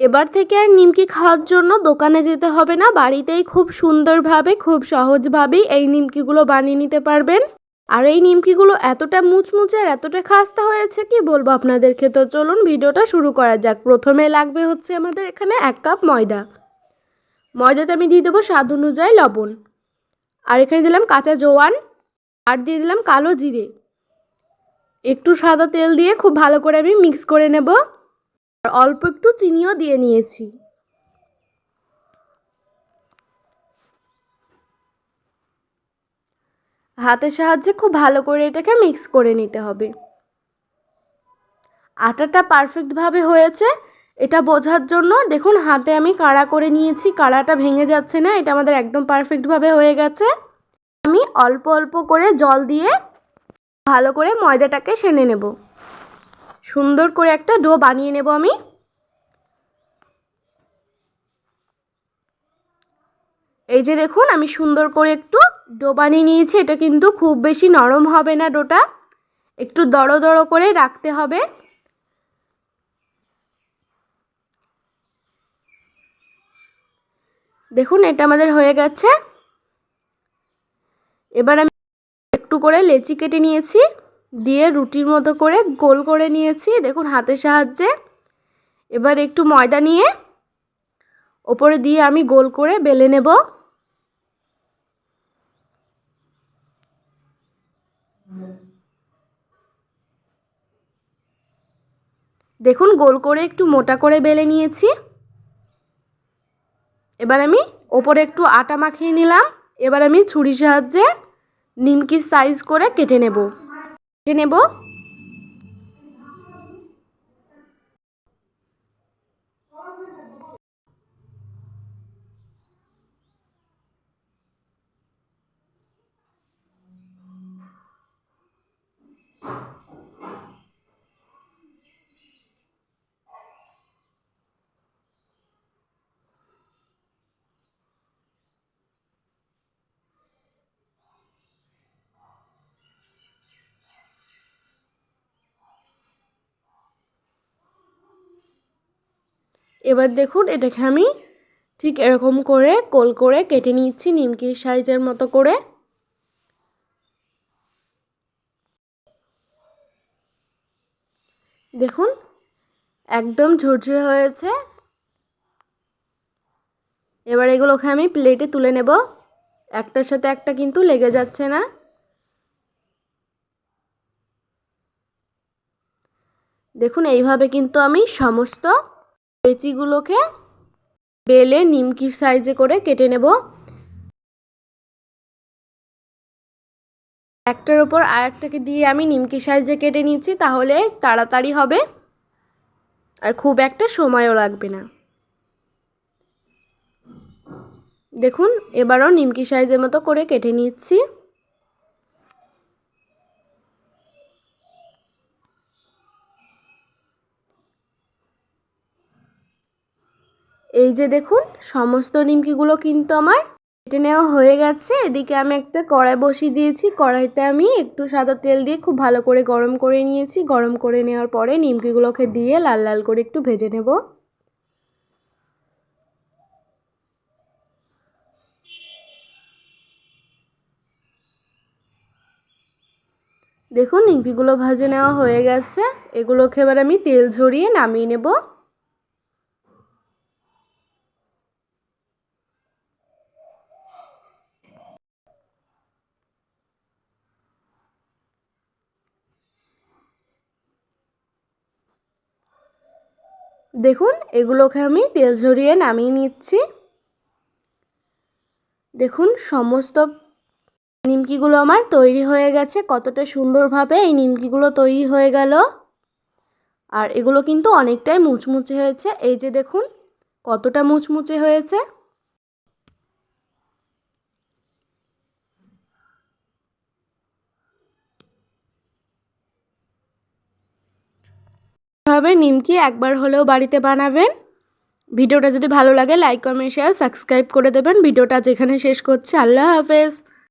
এবার থেকে আর নিমকি খাওয়ার জন্য দোকানে যেতে হবে না। বাড়িতেই খুব সুন্দরভাবে, খুব সহজভাবেই এই নিমকিগুলো বানিয়ে নিতে পারবেন। আর এই নিমকিগুলো এতটা মুচমুচে আর এতটা খাস্তা হয়েছে কি বলব আপনাদেরকে? তো চলুন ভিডিওটা শুরু করা যাক। প্রথমে লাগবে হচ্ছে আমাদের এখানে এক কাপ ময়দা। ময়দাতে আমি দিয়ে দেবো স্বাদ অনুযায়ী লবণ। আর এখানে দিলাম কাঁচা জোয়ান। আর দিয়ে দিলাম কালো জিরে। একটু সাদা তেল দিয়ে খুব ভালো করে আমি মিক্স করে নেব। অল্প একটু চিনিও দিয়ে নিয়েছি। হাতের সাহায্যে খুব ভালো করে এটাকে মিক্স করে নিতে হবে। আটাটা পারফেক্টভাবে হয়েছে। এটা বোঝার জন্য দেখুন হাতে আমি কাড়া করে নিয়েছি, কাড়াটা ভেঙে যাচ্ছে না, এটা আমাদের একদম পারফেক্টভাবে হয়ে গেছে। আমি অল্প অল্প করে জল দিয়ে ভালো করে ময়দাটাকে সেনে নেব। সুন্দর করে একটা ডো বানিয়ে নেব আমি। এই যে দেখুন, আমি সুন্দর করে একটু ডো বানিয়ে নিয়েছি। এটা কিন্তু খুব বেশি নরম হবে না ডোটা। একটু দড়ো দড়ো করে রাখতে হবে। দেখুন, এটা আমাদের হয়ে গেছে। এবার আমি একটু করে লেচি কেটে নিয়েছি। দিয়ে রুটির মতো করে গোল করে নিয়েছি। দেখুন হাতের সাহায্যে। এবার একটু ময়দা নিয়ে ওপরে দিয়ে আমি গোল করে বেলে নেব। দেখুন গোল করে একটু মোটা করে বেলে নিয়েছি। এবার আমি ওপরে একটু আটা মাখিয়ে নিলাম। এবার আমি ছুরির সাহায্যে নিমকির সাইজ করে কেটে নেব। নেব। এবার দেখুন এটাকে আমি ঠিক এরকম করে কোল করে কেটে নিচ্ছি নিমকির সাইজের মতো করে। দেখুন একদম ঝুরঝুরে হয়েছে। এবার এগুলোকে আমি প্লেটে তুলে নেব। একটার সাথে একটা কিন্তু লেগে যাচ্ছে না। দেখুন এইভাবে কিন্তু আমি সমস্ত লেচিগুলোকে বেলে নিমকির সাইজে করে কেটে নেব। একটার ওপর আর একটাকে দিয়ে আমি নিমকি সাইজে কেটে নিচ্ছি, তাহলে তাড়াতাড়ি হবে আর খুব একটা সময়ও লাগবে না। দেখুন, এবারও নিমকি সাইজের মতো করে কেটে নিচ্ছি। এই যে দেখুন, সমস্ত নিমকিগুলো কিন্তু আমার কেটে নেওয়া হয়ে গেছে। এদিকে আমি একটা কড়াই বসিয়ে দিয়েছি। কড়াইতে আমি একটু সাদা তেল দিয়ে খুব ভালো করে গরম করে নিয়েছি। গরম করে নেওয়ার পরে নিমকিগুলোকে দিয়ে লাল লাল করে একটু ভেজে নেব। দেখুন, নিমকিগুলো ভাজে নেওয়া হয়ে গেছে। এগুলোকে এবার আমি তেল ঝরিয়ে নামিয়ে নেব। দেখুন, এগুলোকে আমি তেল ঝরিয়ে নামিয়ে নিচ্ছি। দেখুন, সমস্ত নিমকিগুলো আমার তৈরি হয়ে গেছে। কতটা সুন্দরভাবে এই নিমকিগুলো তৈরি হয়ে গেল। আর এগুলো কিন্তু অনেকটাই মুচমুচে হয়েছে। এই যে দেখুন, কতটা মুচমুচে হয়েছে। ভাবে নিমকি একবার হলেও বাড়িতে বানাবেন। ভিডিওটা যদি ভালো লাগে লাইক কমেন্ট শেয়ার সাবস্ক্রাইব করে দেবেন। ভিডিওটা যেখানে শেষ করছে। আল্লাহ হাফেজ।